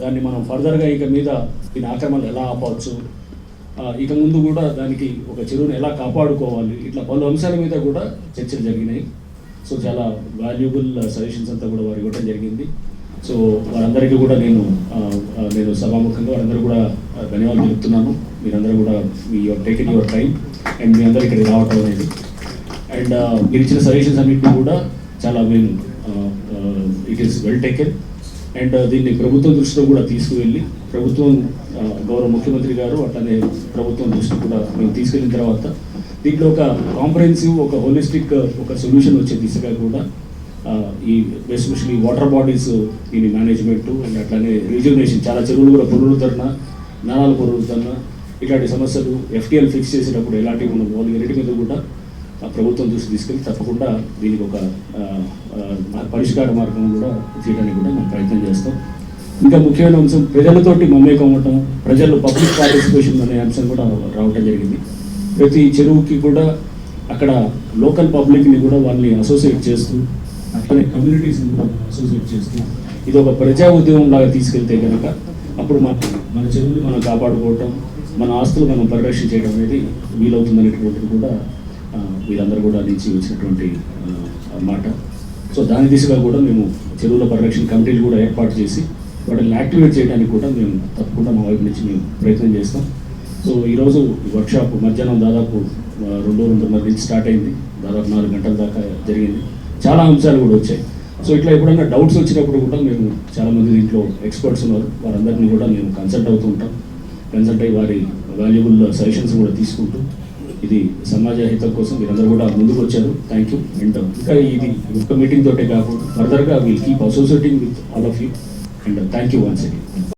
దాన్ని మనం ఫర్దర్గా ఇక మీద దీని ఆక్రమణలు ఎలా ఆపవచ్చు? ఇక ముందు కూడా దానికి ఒక చెరువును ఎలా కాపాడుకోవాలి? ఇట్లా పలు అంశాల మీద కూడా చర్చలు జరిగినాయి. సో చాలా వాల్యుబుల్ సజెషన్స్ అంతా కూడా వారు ఇవ్వడం జరిగింది. సో వారందరికీ కూడా నేను నేను సభాముఖంగా వారందరూ కూడా ధన్యవాదాలు చెప్తున్నాను. మీరందరూ కూడా మీ your taken your time and మీ అందరూ ఇక్కడికి రావటం అనేది. అండ్ మీరు ఇచ్చిన సజెషన్స్ అన్నింటినీ కూడా చాలా మేము it is well taken and దీన్ని ప్రభుత్వం దృష్టిలో కూడా తీసుకువెళ్ళి ప్రభుత్వం గౌరవ ముఖ్యమంత్రి గారు అట్లనే ప్రభుత్వం దృష్టి కూడా మేము తీసుకెళ్ళిన తర్వాత దీంట్లో ఒక కాంప్రహెన్సివ్ ఒక హోలిస్టిక్ ఒక సొల్యూషన్ వచ్చే దిశగా కూడా ఈ ఎస్పెషలీ వాటర్ బాడీస్ దీని మేనేజ్మెంట్ అండ్ అట్లానే రిజర్వేషన్ చాలా చెరువులు కూడా పునరుద్ధరణ నాణాల పునరుద్ధరణ ఇట్లాంటి సమస్యలు ఎఫ్టీఎల్ ఫిక్స్ చేసేటప్పుడు ఎలాంటివి మనం వాళ్ళు ఎన్నిటి మీద కూడా ప్రభుత్వం దృష్టి తీసుకెళ్ళి తప్పకుండా దీనికి ఒక పరిష్కార మార్గం కూడా తీయడానికి కూడా మనం ప్రయత్నం చేస్తాం. ఇంకా ముఖ్యమైన అంశం ప్రజలతోటి మమేకం అవ్వటం ప్రజలు పబ్లిక్ పార్టిసిపేషన్ అనే అంశం కూడా రావటం జరిగింది. ప్రతి చెరువుకి కూడా అక్కడ లోకల్ పబ్లిక్ని కూడా వాళ్ళని అసోసియేట్ చేస్తూ అట్లనే కమ్యూనిటీస్ని కూడా అసోసియేట్ చేస్తూ ఇది ఒక ప్రజా ఉద్యమం లాగా తీసుకెళ్తే కనుక అప్పుడు మన మన చెరువుని మనం కాపాడుకోవటం మన ఆస్తులు మనం పరిరక్షణ చేయడం అనేది వీలవుతుందనేటువంటిది కూడా వీరందరూ కూడా నుంచి వచ్చినటువంటి మాట. సో దాని దిశగా కూడా మేము చెరువుల పరిరక్షణ కమిటీలు కూడా ఏర్పాటు చేసి వాటిని యాక్టివేట్ చేయడానికి కూడా మేము తప్పకుండా మా వైపు నుంచి మేము ప్రయత్నం చేస్తాం. సో ఈరోజు వర్క్షాప్ మధ్యాహ్నం దాదాపు రెండు రెండున్నర నుంచి స్టార్ట్ అయింది. దాదాపు నాలుగు గంటల దాకా జరిగింది. చాలా అంశాలు కూడా వచ్చాయి. సో ఇట్లా ఎప్పుడైనా డౌట్స్ వచ్చినప్పుడు కూడా మేము చాలామంది దీంట్లో ఎక్స్పర్ట్స్ ఉన్నారు. వారందరినీ కూడా మేము కన్సల్ట్ అవుతూ ఉంటాం. కన్సల్ట్ అయ్యి వారి వాల్యుబుల్ సజెషన్స్ కూడా తీసుకుంటూ ఇది సమాజ హితం కోసం మీరందరూ కూడా ముందుకు వచ్చారు థ్యాంక్ యూ అండ్ uh, ఇంకా ఇది ఒక్క మీటింగ్ తోటే కాకుండా ఫర్దర్గా will keep associating with all of you and thank you once again